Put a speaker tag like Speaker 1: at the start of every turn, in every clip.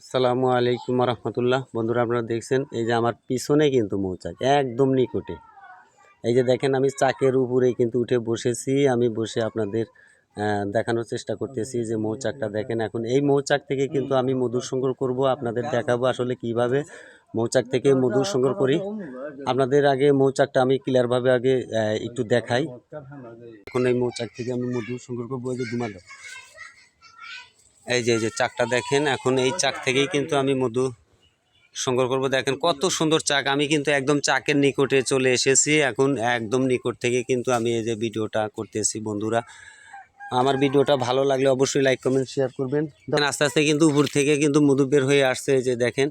Speaker 1: আসসালামু আলাইকুম রহমতুল্লাহ। বন্ধুরা, আপনারা দেখছেন এই যে আমার পিছনে কিন্তু মৌচাক, একদম নিকটে। এই যে দেখেন, আমি চাকের উপরে কিন্তু উঠে বসেছি। আমি বসে আপনাদের দেখানোর চেষ্টা করতেছি যে মৌচাকটা দেখেন। এখন এই মৌচাক থেকে কিন্তু আমি মধুর সংগ্রহ করব। আপনাদের দেখাবো আসলে কীভাবে মৌচাক থেকে মধুর সংগ্রহ করি। আপনাদের আগে মৌচাকটা আমি ক্লিয়ারভাবে আগে একটু দেখাই। এখন এই মৌচাক থেকে আমি মধুর সংগ্রহ করব। যে দুমাল এই যে এই যে চাকটা দেখেন, এখন এই চাক থেকেই কিন্তু আমি মধু সংগ্রহ করব। দেখেন কত সুন্দর চাক, আমি কিন্তু একদম চাকের নিকটে চলে এসেছি। এখন একদম নিকট থেকে কিন্তু আমি এই যে ভিডিওটা করতেছি, বন্ধুরা। আমার ভিডিওটা ভালো লাগলে অবশ্যই লাইক কমেন্ট শেয়ার করবেন। দেখেন আস্তে আস্তে কিন্তু উপর থেকে কিন্তু মধু বের হয়ে আসছে যে দেখেন।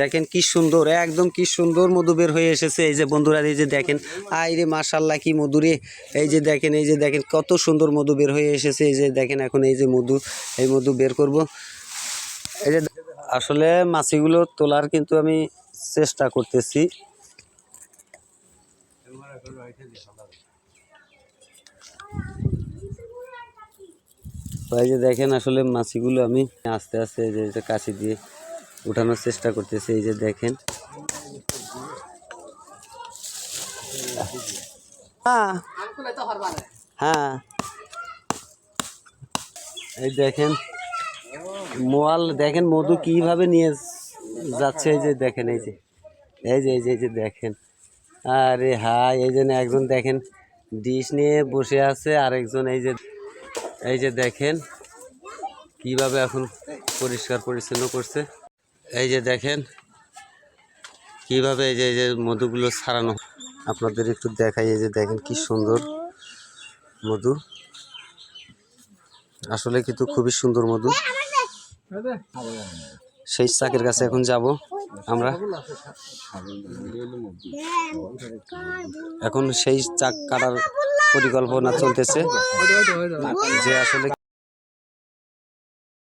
Speaker 1: দেখেন কি সুন্দর, একদম কি সুন্দর মধু বের হয়ে এসেছে। এই যে বন্ধুরা, এই যে দেখেন আই রে মাশাল্লাহ কি মধুরে এই যে দেখেন, এই যে দেখেন, কত সুন্দর মধু বের হয়ে এসেছে। এই যে দেখেন, এখন এই যে মধু, এই মধু বের করব। এই যে আসলে মাছিগুলো তোলার কিন্তু আমি চেষ্টা করতেছি। এই যে দেখেন, আসলে মাছিগুলো আমি আস্তে আস্তে যে কাশি দিয়ে উঠানোর চেষ্টা করতেছে এই যে দেখেন। হ্যাঁ। হ্যাঁ। এই দেখেন মোয়াল দেখেন মধু কীভাবে নিয়ে যাচ্ছে এই যে দেখেন এই যে। এই যে এই যে এই যে দেখেন। আরে হাই এই জন্য একজন দেখেন ডিশ নিয়ে বসে আছে আরেকজন এই যে এই যে দেখেন কীভাবে এখন পরিষ্কার পরিচ্ছন্ন করছে। এই যে দেখেন, কীভাবে এই যে এই যে মধুগুলো ছাড়ানো আপনাদের একটু দেখাই, এই যে দেখেন কি সুন্দর মধু। আসলে কিন্তু খুবই সুন্দর মধু। সেই চাকের কাছে এখন যাব আমরা। এখন সেই চাক কাটার পরিকল্পনা চলতেছে। যে আসলে